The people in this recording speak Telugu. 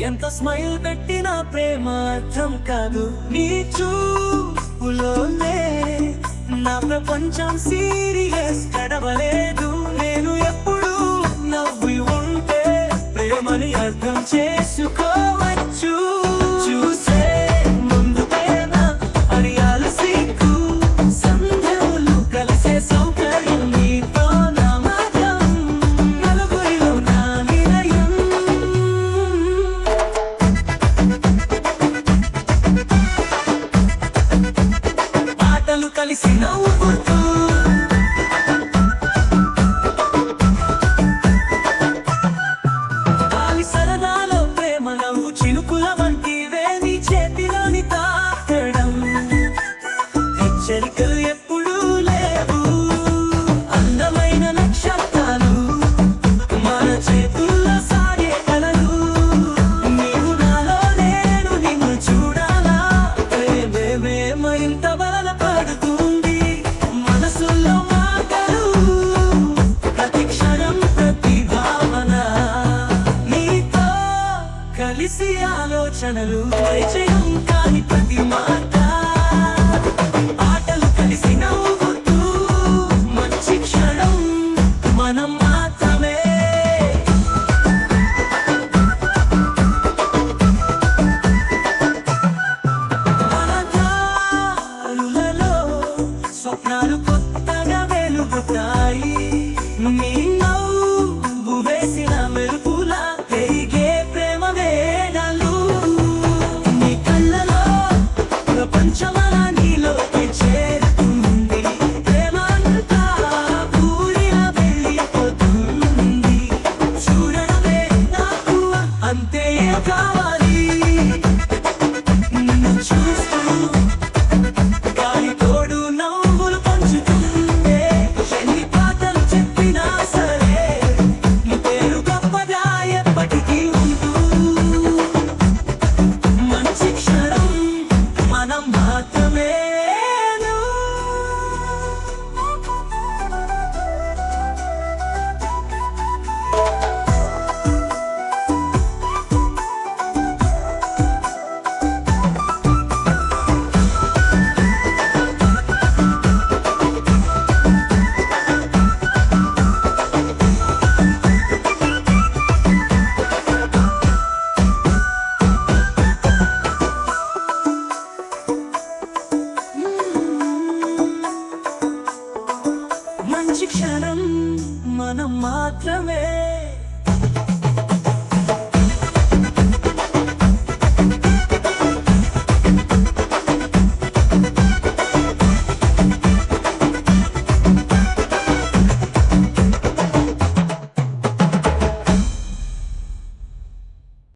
ఎంత స్మైల్ పెట్టినా ప్రేమ అర్థం కాదు నీ చూపులోనే. నా ప్రపంచం సీరియస్ గడవలేదు. నేను ఎప్పుడు నవ్వి ఉంటే ప్రేమని అర్థం చేసుకో. హెచ్చరికలు ఎప్పుడూ లేవు. అందమైన నక్షత్రాలు మన చేతుల్లో సాగే కలలు. నీవు నాలో నేను నిన్ను చూడాలా? ప్రేమే మరింత బల పడుతుంది మనసులో మాటలు ప్రతి క్షణం ప్రతి భావన నీతో కలిసి ఆలోచనలు పరిచయం కాని ప్రతి మాట ಆಟ real come మంచి క్షణం మనం మాత్రమే